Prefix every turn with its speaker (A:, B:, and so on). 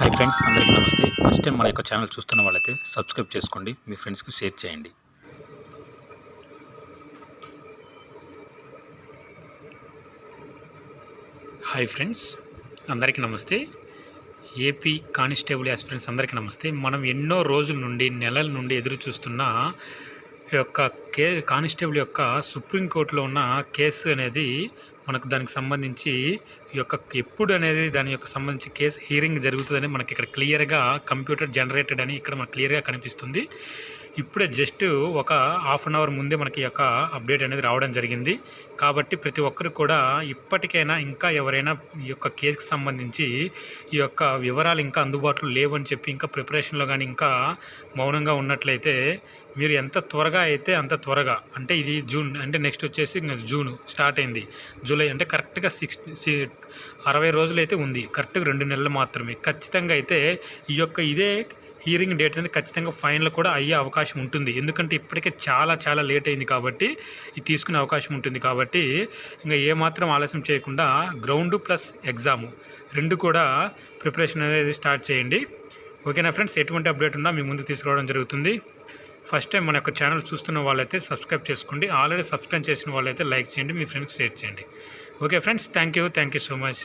A: Hi friends అందరికీ నమస్తే. First time మన యొక్క ఛానల్ చూస్తున్న వాళ్ళైతే సబ్స్క్రైబ్ చేసుకోండి మీ ఫ్రెండ్స్కి షేర్ చేయండి. హాయ్ ఫ్రెండ్స్ అందరికీ నమస్తే. ఏపీ కానిస్టేబుల్ యాస్పిరెంట్స్ అందరికీ నమస్తే. మనం ఎన్నో రోజుల నుండి నెలల నుండి ఎదురు చూస్తున్న యొక్క కే కానిస్టేబుల్ యొక్క సుప్రీంకోర్టులో ఉన్న కేసు అనేది మనకు దానికి సంబంధించి ఈ యొక్క ఎప్పుడు అనేది దాని యొక్క సంబంధించి కేసు హీరింగ్ జరుగుతుందని మనకి ఇక్కడ క్లియర్గా కంప్యూటర్ జనరేటెడ్ అని ఇక్కడ మనకు క్లియర్గా కనిపిస్తుంది. ఇప్పుడే జస్ట్ ఒక హాఫ్ అన్ అవర్ ముందే మనకి ఈ యొక్క అప్డేట్ అనేది రావడం జరిగింది. కాబట్టి ప్రతి ఒక్కరు కూడా ఇప్పటికైనా ఇంకా ఎవరైనా ఈ యొక్క కేసుకి సంబంధించి ఈ యొక్క వివరాలు ఇంకా అందుబాటులో లేవని చెప్పి ఇంకా ప్రిపరేషన్లో కానీ ఇంకా మౌనంగా ఉన్నట్లయితే మీరు ఎంత త్వరగా అయితే అంత త్వరగా అంటే ఇది జూన్ అంటే నెక్స్ట్ వచ్చేసి జూన్ స్టార్ట్ అయింది. జూలై అంటే కరెక్ట్గా సిక్స్ అరవై రోజులు అయితే ఉంది. కరెక్ట్గా రెండు నెలలు మాత్రమే. ఖచ్చితంగా అయితే ఈ యొక్క ఇదే హీరింగ్ డేట్ అనేది ఖచ్చితంగా ఫైనల్ కూడా అయ్యే అవకాశం ఉంటుంది. ఎందుకంటే ఇప్పటికే చాలా చాలా లేట్ అయింది కాబట్టి ఇది తీసుకునే అవకాశం ఉంటుంది కాబట్టి ఇంకా ఏమాత్రం ఆలస్యం చేయకుండా గ్రౌండ్ ప్లస్ ఎగ్జామ్ రెండు కూడా ప్రిపరేషన్ అనేది స్టార్ట్ చేయండి. ఓకేనా ఫ్రెండ్స్? ఎటువంటి అప్డేట్ ఉన్నా మీ ముందు తీసుకురావడం జరుగుతుంది. ఫస్ట్ టైం మన యొక్క ఛానల్ చూస్తున్న వాళ్ళైతే సబ్స్క్రైబ్ చేసుకోండి. ఆల్రెడీ సబ్స్క్రైబ్ చేసిన వాళ్ళైతే లైక్ చేయండి. మీ ఫ్రెండ్స్ షేర్ చేయండి. Okay friends thank you. Thank you so much.